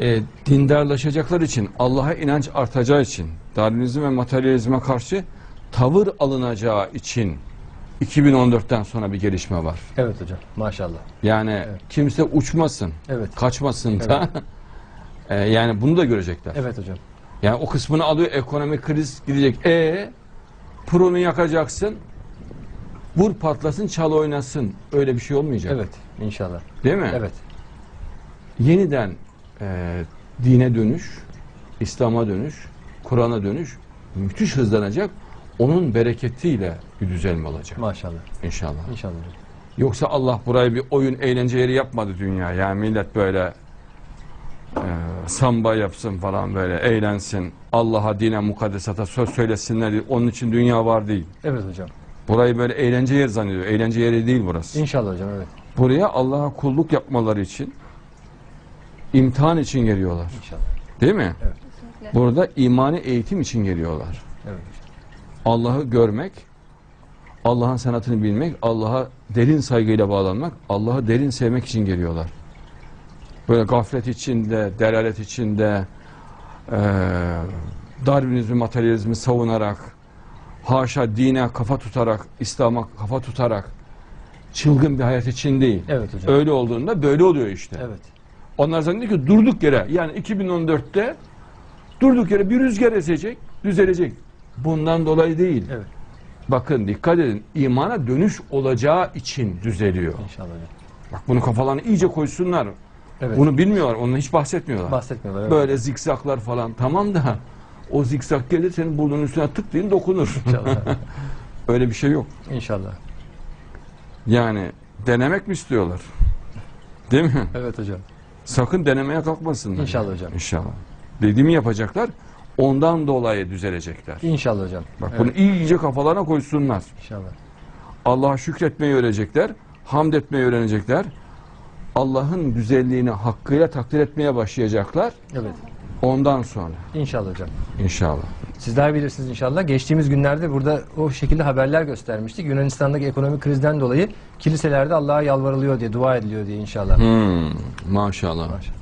e, dindarlaşacaklar için, Allah'a inanç artacağı için, Darwinizm ve materyalizme karşı tavır alınacağı için 2014'ten sonra bir gelişme var. Evet hocam. Maşallah. Yani Evet. kimse uçmasın, Evet. kaçmasın da. E, yani bunu da görecekler. Evet hocam. Yani o kısmını alıyor ekonomik kriz gidecek. E pronu yakacaksın. Vur patlasın, çal oynasın. Öyle bir şey olmayacak. Evet. İnşallah. Değil mi? Evet. Yeniden e, dine dönüş, İslam'a dönüş, Kur'an'a dönüş müthiş hızlanacak. Onun bereketiyle bir düzelme olacak Maşallah. inşallah. İnşallah. Yoksa Allah burayı bir oyun eğlence yeri yapmadı dünya. Yani millet böyle e, samba yapsın falan böyle eğlensin. Allah'a, dine, mukaddesata söz söylesinler. diye. Onun için dünya var değil. Evet hocam. Burayı böyle eğlence yeri zannediyor. Eğlence yeri değil burası. İnşallah hocam evet. Buraya Allah'a kulluk yapmaları için imtihan için geliyorlar. İnşallah. Değil mi? Kesinlikle. Burada imani eğitim için geliyorlar. Evet. Allah'ı görmek, Allah'ın sanatını bilmek, Allah'a derin saygıyla bağlanmak, Allah'ı derin sevmek için geliyorlar. Böyle gaflet içinde, delalet içinde, eee Darwinizmi, materyalizmi savunarak, haşa dine kafa tutarak, İslam'a kafa tutarak, çılgın bir hayat için değil. Evet hocam. Öyle olduğunda böyle oluyor işte. Evet. Onlar zannediyor ki durduk yere yani 2014'te durduk yere bir rüzgar esecek, düzelecek. Bundan dolayı değil. Evet. Bakın dikkat edin imana dönüş olacağı için düzeliyor. İnşallah. Bak bunu kafalarına iyice koysunlar. Evet. Bunu bilmiyorlar, ondan hiç bahsetmiyorlar. bahsetmiyorlar. Evet. Böyle zikzaklar falan tamam da o zikzak gelir senin burnunun üstüne tık diye dokunur. İnşallah. Öyle bir şey yok. İnşallah. Yani denemek mi istiyorlar? Değil mi? Evet hocam. Sakın denemeye kalkmasınlar. İnşallah hocam. İnşallah. Dediğimi yapacaklar. Ondan dolayı düzelecekler. İnşallah hocam. Bak Evet. bunu iyice kafalarına koysunlar. İnşallah. Allah'a şükretmeyi öğrenecekler. Hamd etmeyi öğrenecekler. Allah'ın güzelliğini hakkıyla takdir etmeye başlayacaklar. Evet. Ondan sonra İnşallah hocam. inşallah. Sizler bilirsiniz inşallah. Geçtiğimiz günlerde burada o şekilde haberler göstermiştik. Yunanistan'daki ekonomik krizden dolayı kiliselerde Allah'a yalvarılıyor diye, dua ediliyor diye inşallah. Hmm, maşallah. Maşallah.